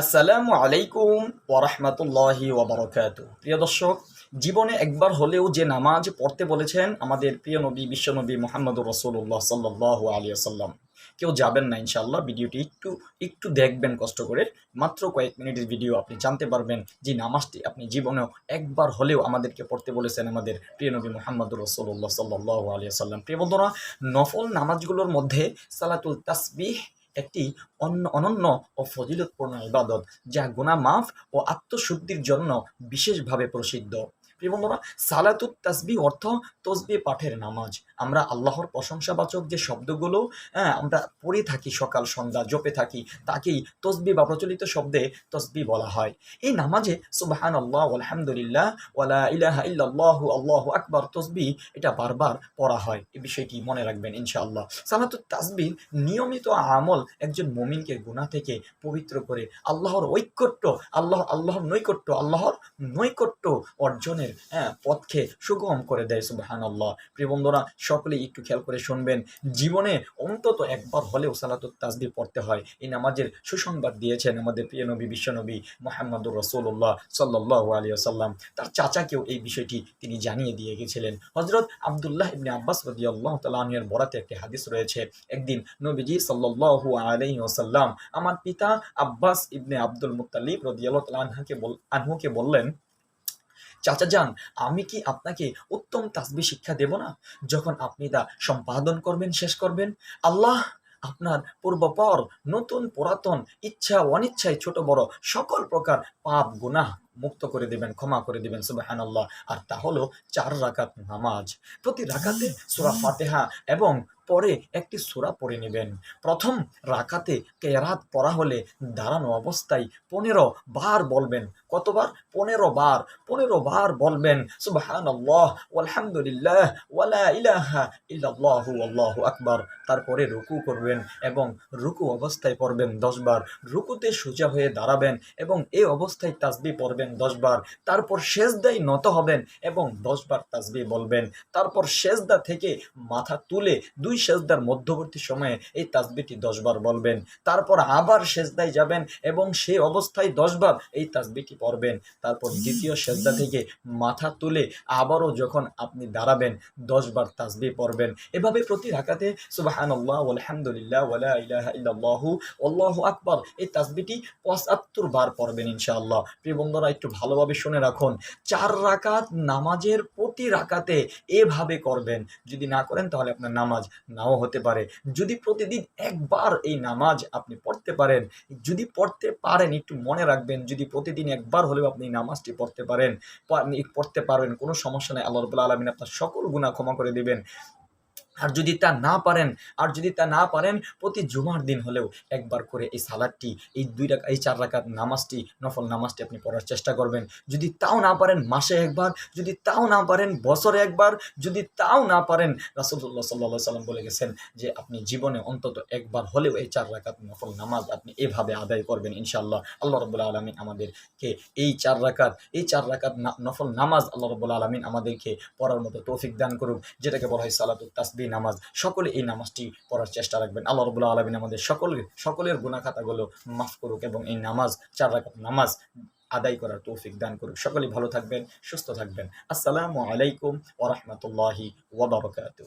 আসসালামু আলাইকুম ওরহমতুল্লাহি ওবরকাত প্রিয় দর্শক, জীবনে একবার হলেও যে নামাজ পড়তে বলেছেন আমাদের প্রিয় নবী বিশ্বনবী মোহাম্মদুর রসুল্লাহ সাল্লাহ আলিয়া সাল্লাম কেউ যাবেন না ইনশাল্লাহ ভিডিওটি একটু একটু দেখবেন কষ্ট করে। মাত্র কয়েক মিনিটের ভিডিও আপনি জানতে পারবেন যে নামাজটি আপনি জীবনেও একবার হলেও আমাদেরকে পড়তে বলেছেন আমাদের প্রিয় নবী মোহাম্মদুর রসুল্লাহ সাল্লাহ আলিয়া সাল্লাম প্রিয় বন্ধুরা, নফল নামাজগুলোর মধ্যে সালাতুল তাসবিহ একটি অন্য অনন্য ও ফজিলতপূর্ণ ইবাদত যা গুণামাফ মাফ ও আত্মশুদ্ধির জন্য বিশেষভাবে প্রসিদ্ধ। প্রিয় বন্ধুরা, সালাতুত তাসবি অর্থ তসবি পাঠের নামাজ। আমরা আল্লাহর প্রশংসাবাচক যে শব্দগুলো হ্যাঁ আমরা পড়ে থাকি সকাল, সন্ধ্যা, জপে থাকি, তাকেই তসবি বা প্রচলিত শব্দে তসবি বলা হয়। এই নামাজে সুবাহান আল্লাহ আলহামদুলিল্লাহ ওয়ালা ইলাহা ইল্লাল্লাহ, আল্লাহু আকবার তসবি এটা বারবার পড়া হয়। এই বিষয়টি মনে রাখবেন, ইনশাআল্লাহ। সালাতুত তাসবির নিয়মিত আমল একজন মমিনকে গুনাহ থেকে পবিত্র করে আল্লাহর ঐক্যট্য, আল্লাহ, আল্লাহর নৈকট্য আল্লাহর নৈকট্য অর্জনের হ্যাঁ পথকে সুগম করে দেয় সুবাহান আল্লাহ প্রিয় বন্ধুরা, সকলেই একটু খেয়াল করে শুনবেন। জীবনে অন্তত একবার হলেও সালাতুত তাসবি পড়তে হয়। এই নামাজের সুসংবাদ দিয়েছেন আমাদের প্রিয় নবী বিশ্বনবী মোহাম্মদুর রসুল্লাহ সাল্লাহ আলিয়া সাল্লাম তার চাচাকেও এই বিষয়টি তিনি জানিয়ে দিয়ে গেছিলেন। হজরত আবদুল্লাহ ইবনে আব্বাস রদি আল্লাহ তালাহের বরাতে একটি হাদিস রয়েছে। একদিন নবীজি সাল্লাহু আলহি ওসাল্লাম আমার পিতা আব্বাস ইবনে আব্দুল মুতালিব রদি আল্লাহ তালাহাকে আনহুকে বললেন চাচা যান, আমি কি আপনাকে উত্তম তাসবি শিক্ষা দেব না? যখন আপনি তা সম্পাদন করবেন, শেষ করবেন, আল্লাহ আপনার পূর্বপর নতুন পুরাতন ইচ্ছা, অনিচ্ছায় ছোট বড় সকল প্রকার পাপ, গুনাহ মুক্ত করে দিবেন, ক্ষমা করে দিবেন সুবাহান আল্লাহ আর তা হলো চার রাকাত নামাজ। প্রতি রাকাতে সুরা ফাতেহা এবং পরে একটি সুরা পড়ে নেবেন। প্রথম রাকাতে কেরাত পড়া হলে দাঁড়ানো অবস্থায় পনেরো বার বলবেন। কতবার? পনেরো বার। পনেরো বার বলবেন সুবাহান আল্লাহ আলহামদুলিল্লাহ ওয়ালা ইলাহা ইল্লাল্লাহু, আল্লাহু আকবার। তারপরে রুকু করবেন এবং রুকু অবস্থায় পড়বেন দশবার রুকুতে সোজা হয়ে দাঁড়াবেন এবং এই অবস্থায় তাসবি পড়বেন দশবার। তারপর শেষদায় নত হবেন এবং দশবার তাসবি বলবেন। তারপর শেষদা থেকে মাথা তুলে দুই শেষদার মধ্যবর্তী সময়ে এই তাসবিটি দশবার বলবেন। তারপর আবার শেষদায় যাবেন এবং সেই অবস্থায় দশবার এই তাসবিটি পড়বেন। তারপর দ্বিতীয় সেজদা থেকে মাথা তুলে আবারও যখন আপনি দাঁড়াবেন, দশবার তাজবি পড়বেন। এভাবে প্রতি রাখাতে সুবাহান আল্লাহ আলহামদুলিল্লাহ আল্লাহু আকবার এই তাসবিটি পঁচাত্তর বার পড়বেন ইনশাআল্লাহ। প্রিয় বন্ধুরা একটু ভালোভাবে শুনে রাখুন। চার রাকাত নামাজের প্রতি রাকাতে এভাবে করবেন। যদি না করেন তাহলে আপনার নামাজ নাও হতে পারে। যদি প্রতিদিন একবার এই নামাজ আপনি পড়তে পারেন, যদি পড়তে পারেন, একটু মনে রাখবেন, যদি প্রতিদিন একবার হলেও আপনি নামাজটি পড়তে পারেন পড়তে পারবেন, কোনো সমস্যা নেই, আল্লাহ রবুল্লা আলমিন আপনার সকল গুণা ক্ষমা করে দিবেন। আর যদি তা না পারেন, আর যদি তা না পারেন, প্রতি জুমার দিন হলেও একবার করে এই সালাদটি, এই দুই রাখা এই চার রাকাত নামাজটি, নফল নামাজটি আপনি পড়ার চেষ্টা করবেন। যদি তাও না পারেন মাসে একবার, যদি তাও না পারেন বছরে একবার, যদি তাও না পারেন রাসুল্লাহ সাল্লা সাল্লাম বলে গেছেন যে আপনি জীবনে অন্তত একবার হলেও এই চার রাকাত নফল নামাজ আপনি এভাবে আদায় করবেন ইনশাআল্লাহ। আল্লাহ রবুল্লা আলমিন আমাদেরকে এই চার রাকাত, এই চার রাকাত না- নফল নামাজ আল্লাহ রবুল্লা আলমিন আমাদেরকে পড়ার মতো তৌফিক দান করুক, যেটাকে বলা হয় সালাতুত তাসবি নামাজ, সকলে এই নামাজটি পড়ার চেষ্টা রাখবেন। আল্লাহ রবুল্লা আলমিন আমাদের সকলের সকলের গুণাখাতাগুলো মাফ করুক এবং এই নামাজ, চার রাখাত নামাজ আদায় করার তৌফিক দান করুক। সকলেই ভালো থাকবেন, সুস্থ থাকবেন। আসসালামু আলাইকুম ওরহমতুল্লাহি ওবরকাত